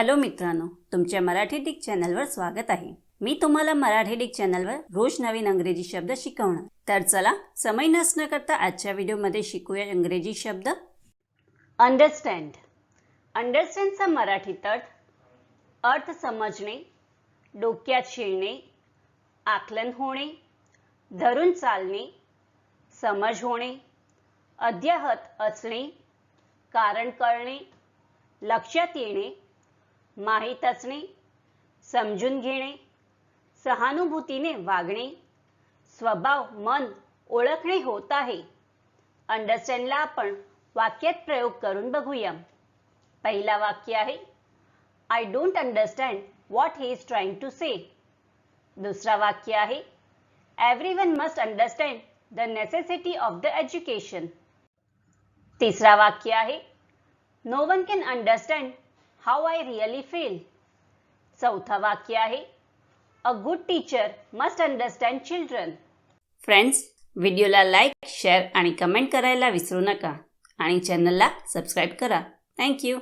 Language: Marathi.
हॅलो मित्रांनो तुमच्या मराठी डिक चॅनलवर स्वागत आहे. मी तुम्हाला मराठी डिक चॅनलवर रोज नवीन अंग्रेजी शब्द शिकवणार. तर चला समय नसणं करता आजच्या व्हिडिओमध्ये शिकूया इंग्रजी शब्द. अंडरस्टँड अंडरस्टँडचा मराठी अर्थ अर्थ समजणे डोक्यात शिरणे आकलन होणे धरून चालणे समज होणे अद्याहत असणे कारण कळणे लक्षात येणे माहीत असणे समजून घेणे सहानुभूतीने वागणे स्वभाव मन ओळखणे होत आहे. अंडरस्टँडला आपण वाक्यात प्रयोग करून बघूया. पहिला वाक्य आहे I don't understand what he is trying to say दुसरा वाक्य आहे every one must understand the necessity of the education तिसरा वाक्य आहे no one can understand how I really feel चौथा वाक्य आहे. A good teacher must understand children friends व्हिडिओला लाईक शेअर आणि कमेंट करायला विसरू नका. आणि चॅनलला सबस्क्राईब करा. थँक्यू